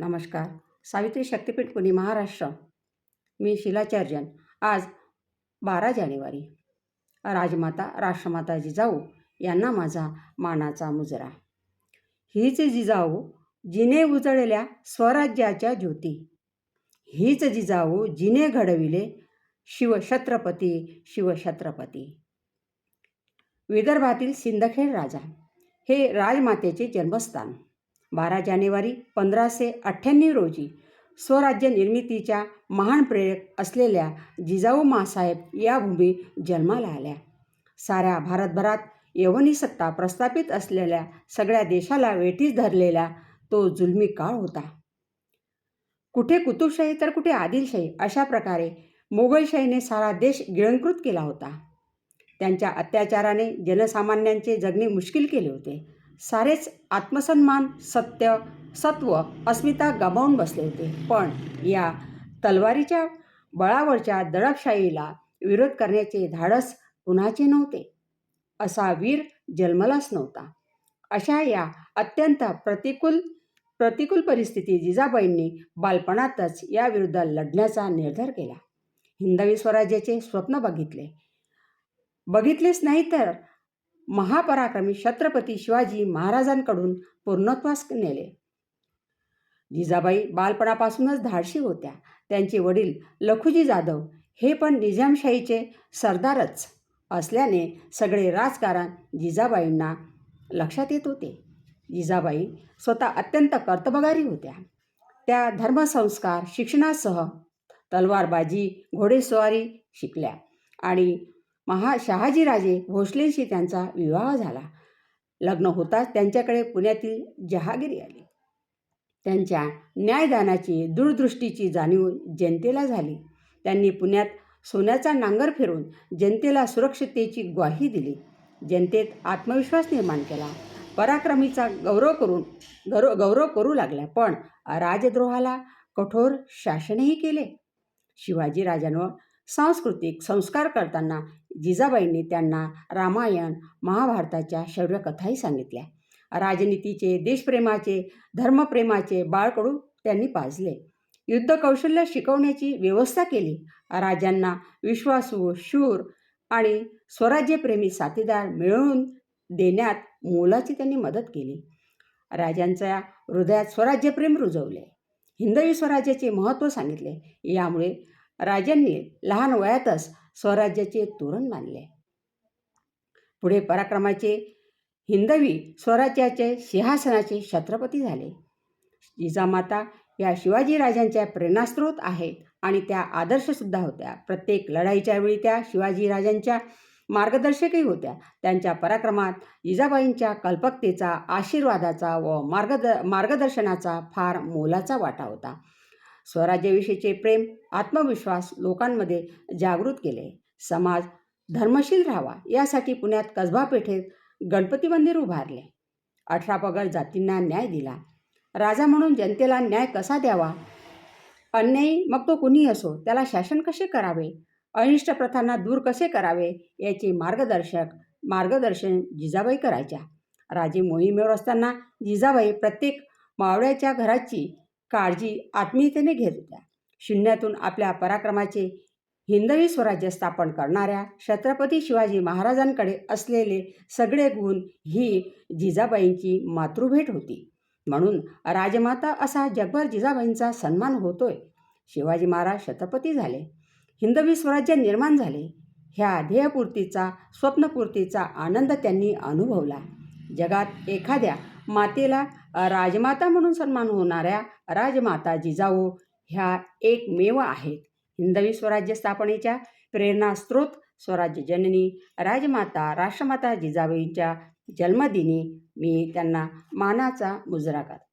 नमस्कार. सावित्री शक्तिपीठ पुणे महाराष्ट्र. मी शिलाचार्यन आज बारा जानेवारी. राजमाता राष्ट्रमाता जिजाऊ यांना माझा मानाचा मुजरा. हीच जिजाऊ जिने उजळल्या स्वराज्याच्या ज्योती. हीच जिजाऊ जिने घडविले शिवछत्रपती शिवछत्रपती. विदर्भातील सिंदखेड राजा. हे राजमातेचे जन्मस्थान. बारा जानेवारी पंधराशे अठ्ठ्याण्णव रोजी स्वराज्य निर्मितीच्या महान प्रेरक असलेल्या जिजाऊ मासाहेब या भूमी जन्माला आल्या. साऱ्या भारतभरात यवनी सत्ता प्रस्थापित असलेल्या सगळ्या देशाला वेठीस धरलेला तो जुलमी काळ होता. कुठे कुतुबशाही तर कुठे आदिलशाही अशा प्रकारे मोगलशाहीने सारा देश गिळंकृत केला होता. त्यांच्या अत्याचाराने जनसामान्यांचे जगणे मुश्किल केले होते. सारेच आत्मसन्मान सत्य सत्व अस्मिता गमावून बसले होते. पण या तलवारीच्या बळावरच्या दडपशाहीला विरोध करण्याचे धाडस कुणाचे नव्हते? असा वीर जन्मलाच नव्हता. अशा या अत्यंत प्रतिकूल प्रतिकूल परिस्थिती जिजाबाईंनी बालपणातच याविरुद्ध लढण्याचा निर्धार केला. हिंदवी स्वराज्याचे स्वप्न बघितले. बघितलेच नाही तर महापराक्रमी छत्रपती शिवाजी महाराजांकडून पूर्णत्वास नेले. जिजाबाई बालपणापासूनच धाडशी होत्या. त्यांचे वडील लखुजी जाधव हे पण निजामशाहीचे सरदारच असल्याने सगळे राजकारण जिजाबाईंना लक्षात येत होते. जिजाबाई स्वतः अत्यंत कर्तबगारी होत्या. त्या धर्मसंस्कार शिक्षणासह तलवारबाजी घोडेस्वारी शिकल्या आणि महा शहाजीराजे भोसलेंशी त्यांचा विवाह झाला. लग्न होताच त्यांच्याकडे पुण्यातील जहागिरी आली. त्यांच्या न्यायदानाची दूरदृष्टीची जाणीव जनतेला झाली. त्यांनी पुण्यात सोन्याचा नांगर फिरून जनतेला सुरक्षिततेची ग्वाही दिली. जनतेत आत्मविश्वास निर्माण केला. पराक्रमीचा गौरव करून गौरव गौरव करू लागल्या पण राजद्रोहाला कठोर शासनही केले. शिवाजी राजांवर सांस्कृतिक संस्कार करताना जिजाबाईंनी त्यांना रामायण महाभारताच्या शौर्यकथाही सांगितल्या. राजनीतीचे देशप्रेमाचे धर्मप्रेमाचे बाळकडू त्यांनी पाजले. युद्धकौशल्य शिकवण्याची व्यवस्था केली. राजांना विश्वासू शूर आणि स्वराज्यप्रेमी साथीदार मिळवून देण्यात मोलाची त्यांनी मदत केली. राजांच्या हृदयात स्वराज्यप्रेम रुजवले. हिंदवी स्वराज्याचे महत्त्व सांगितले. यामुळे राजांनी लहान वयातच स्वराज्याचे तोरण मानले. पुढे पराक्रमाचे हिंदवी स्वराज्याचे सिंहासनाचे छत्रपती झाले. जिजामाता या शिवाजीराजांच्या प्रेरणास्रोत आहेत आणि त्या आदर्शसुद्धा होत्या. प्रत्येक लढाईच्या वेळी त्या शिवाजीराजांच्या मार्गदर्शकही होत्या. त्यांच्या पराक्रमात जिजाबाईंच्या कल्पकतेचा आशीर्वादाचा व मार्गद मार्गदर्शनाचा फार मोलाचा वाटा होता. स्वराज्याविषयीचे प्रेम आत्मविश्वास लोकांमध्ये जागृत केले. समाज धर्मशील राहावा यासाठी पुण्यात कसबा पेठेत गणपती मंदिर उभारले. अठरा पगड जातींना न्याय दिला. राजा म्हणून जनतेला न्याय कसा द्यावा? अन्यायी मग तो कुणी असो त्याला शासन कसे करावे? अनिष्ट प्रथांना दूर कसे करावे? याचे मार्गदर्शक मार्गदर्शन जिजाबाई करायच्या. राजे मोहिमेवर असताना जिजाबाई प्रत्येक मावळ्याच्या घराची काळजी आत्मीयतेने घेत होत्या. शून्यातून आपल्या पराक्रमाचे हिंदवी स्वराज्य स्थापन करणाऱ्या छत्रपती शिवाजी महाराजांकडे असलेले सगळे गुण ही जिजाबाईंची मातृभेट होती. म्हणून राजमाता असा जगभर जिजाबाईंचा सन्मान होतोय. शिवाजी महाराज छत्रपती झाले. हिंदवी स्वराज्य निर्माण झाले. ह्या ध्येयपूर्तीचा स्वप्नपूर्तीचा आनंद त्यांनी अनुभवला. जगात एखाद्या मातेला राजमाता म्हणून सन्मान होणाऱ्या राजमाता जिजाऊ ह्या एकमेव आहेत. हिंदवी स्वराज्य स्थापनेच्या प्रेरणास्त्रोत स्वराज्य जननी राजमाता राष्ट्रमाता जिजाबाईंच्या जन्मदिनी मी त्यांना मानाचा मुजरा करते.